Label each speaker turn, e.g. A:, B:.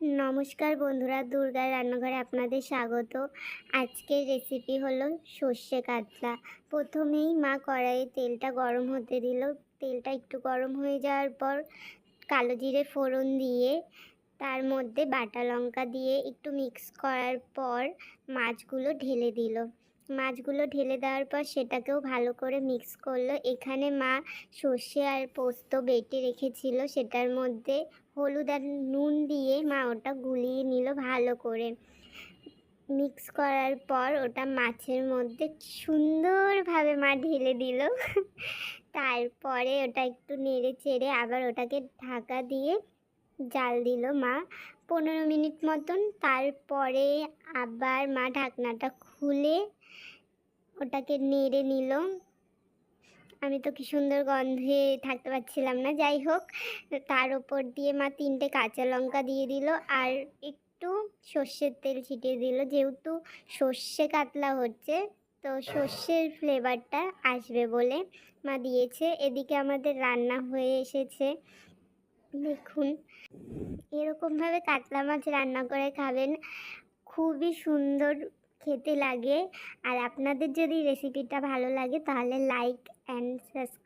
A: নমস্কার বন্ধুরা, দুর্গার রান্নাঘরে আপনাদের স্বাগত। আজকের রেসিপি হলো সর্ষে কাতলা। প্রথমেই মা কড়াইয়ে তেলটা গরম হতে দিল। তেলটা একটু গরম হয়ে যাওয়ার পর কালো জিরে ফোড়ন দিয়ে, তার মধ্যে বাটা লঙ্কা দিয়ে একটু মিক্স করার পর মাছগুলো ঢেলে দিল। মাছগুলো ঢেলে দেওয়ার পর সেটাকেও ভালো করে মিক্স করল। এখানে মা সর্ষে আর পোস্ত বেটে রেখেছিল। সেটার মধ্যে হলুদ আর নুন দিয়ে মা ওটা গুলিয়ে নিল ভালো করে। মিক্স করার পর ওটা মাছের মধ্যে সুন্দরভাবে মা ঢেলে দিল। তারপরে ওটা একটু নেড়ে চেড়ে আবার ওটাকে ঢাকা দিয়ে জাল দিল মা পনেরো মিনিট মতন। তারপরে আবার মা ঢাকনাটা খুলে ওটাকে নেড়ে নিল। আমি তো কি সুন্দর গন্ধে থাকতে পারছিলাম না। যাই হোক, তার ওপর দিয়ে মা তিনটে কাঁচা লঙ্কা দিয়ে দিল আর একটু সর্ষের তেল ছিটিয়ে দিল। যেহেতু সর্ষে কাতলা হচ্ছে, তো সর্ষের ফ্লেভারটা আসবে বলে মা দিয়েছে। এদিকে আমাদের রান্না হয়ে এসেছে। দেখুন, এরকমভাবে কাতলা মাছ রান্না করে খাবেন। খুবই সুন্দর খেতে লাগে। আর আপনাদের যদি রেসিপিটা ভালো লাগে তাহলে লাইক অ্যান্ড সাবস্ক্রাইব